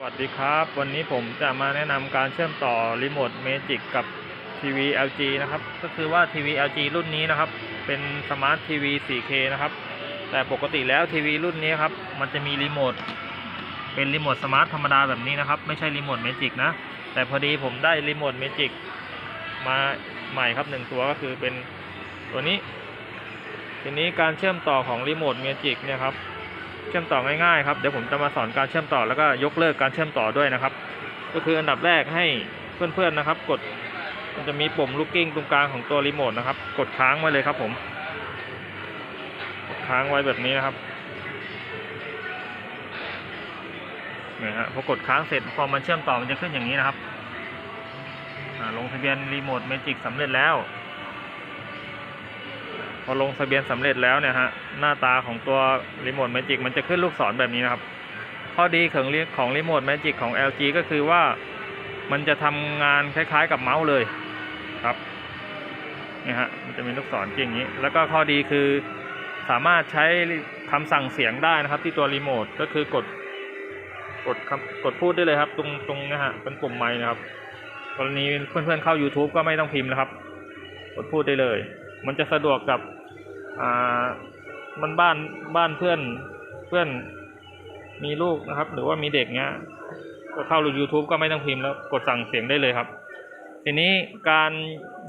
สวัสดีครับ วันนี้ผมจะมาแนะนำการเชื่อมต่อรีโมทเมจิกกับทีวี LG นะครับ ก็คือว่าทีวี LG รุ่นนี้นะครับ เป็นสมาร์ททีวี 4K นะครับ แต่ปกติแล้วทีวีรุ่นนี้ครับ มันจะมีรีโมทเป็นรีโมทสมาร์ทธรรมดาแบบนี้นะครับ ไม่ใช่รีโมทเมจิกนะ แต่พอดีผมได้รีโมทเมจิกมาใหม่ครับหนึ่งตัวก็คือเป็นตัวนี้ ทีนี้การเชื่อมต่อของรีโมทเมจิกเนี่ยครับ เชื่อมต่อง่ายๆครับเดี๋ยวผมจะมาสอนการเชื่อมต่อแล้วก็ยกเลิกการเชื่อมต่อด้วยนะครับ ก็คืออันดับแรกให้เพื่อนๆนะครับ กดมันจะมีปุ่มลูกกิ้งตรงกลางของตัวรีโมทนะครับ กดค้างไว้เลยครับ ผมกดค้างไว้แบบนี้นะครับเนี่ยฮะพอกดค้างเสร็จพอมันเชื่อมต่อมันจะขึ้นอย่างนี้นะครับอ่าลงทะเบียนรีโมทเมจิกสำเร็จแล้ว พอลงทะเบียนสำเร็จแล้วเนี่ยฮะหน้าตาของตัวรีโมทแมจิกมันจะขึ้นลูกศรแบบนี้นะครับ ข้อดีของของรีโมทแมจิกของ LG ก็คือว่ามันจะทำงานคล้ายๆกับเมาส์เลยครับนี่ฮะมันจะมีลูกศรจริงอย่างนี้ แล้วก็ข้อดีคือสามารถใช้คำสั่งเสียงได้นะครับ ที่ตัวรีโมทก็คือกดกดคำกดพูดได้เลยครับ ตรงตรงนะฮะเป็นปุ่มไมค์นะครับกรณีเพื่อนๆเข้า YouTube ก็ไม่ต้องพิมพ์นะครับ กดพูดได้เลย มันจะสะดวกกับอ่ามันบ้านบ้านเพื่อนเพื่อนมีลูกนะครับ หรือว่ามีเด็กเงี้ยก็เข้า YouTube ก็ไม่ต้องพิมพ์แล้วกดสั่งเสียงได้เลยครับ ทีนี้การ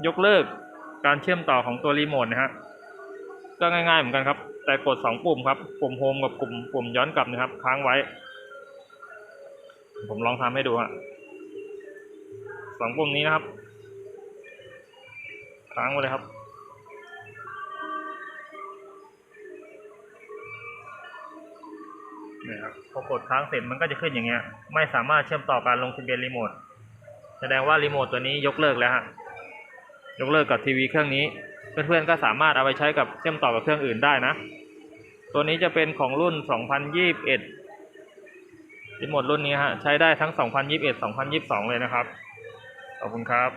ยกเลิกการเชื่อมต่อของตัวรีโมทนะฮะก็ง่ายๆเหมือนกันครับ แต่กดสองปุ่มครับปุ่มโฮมกับปุ่มปุ่มย้อนกลับนะครับ ค้างไว้ ผมลองทำให้ดูฮะสองปุ่มนี้นะครับ ค้างไว้เลยครับ นี่ยครับพอกดค้างเสร็จมันก็จะขึ้นอย่างเงี้ย ไม่สามารถเชื่อมต่อการลงทะเบียนรีโมทแสดงว่ารีโมทตัวนี้ยกเลิกแล้วฮะยกเลิกกับทีวีเครื่องนี้ เพื่อนๆก็สามารถเอาไปใช้กับเชื่อมต่อกับเครื่องอื่นได้นะ ตัวนี้จะเป็นของรุ่น 2021รีโมทรุ่นนี้ฮะใช้ได้ทั้ง 2021 2022 เลยนะครับ ขอบคุณครับ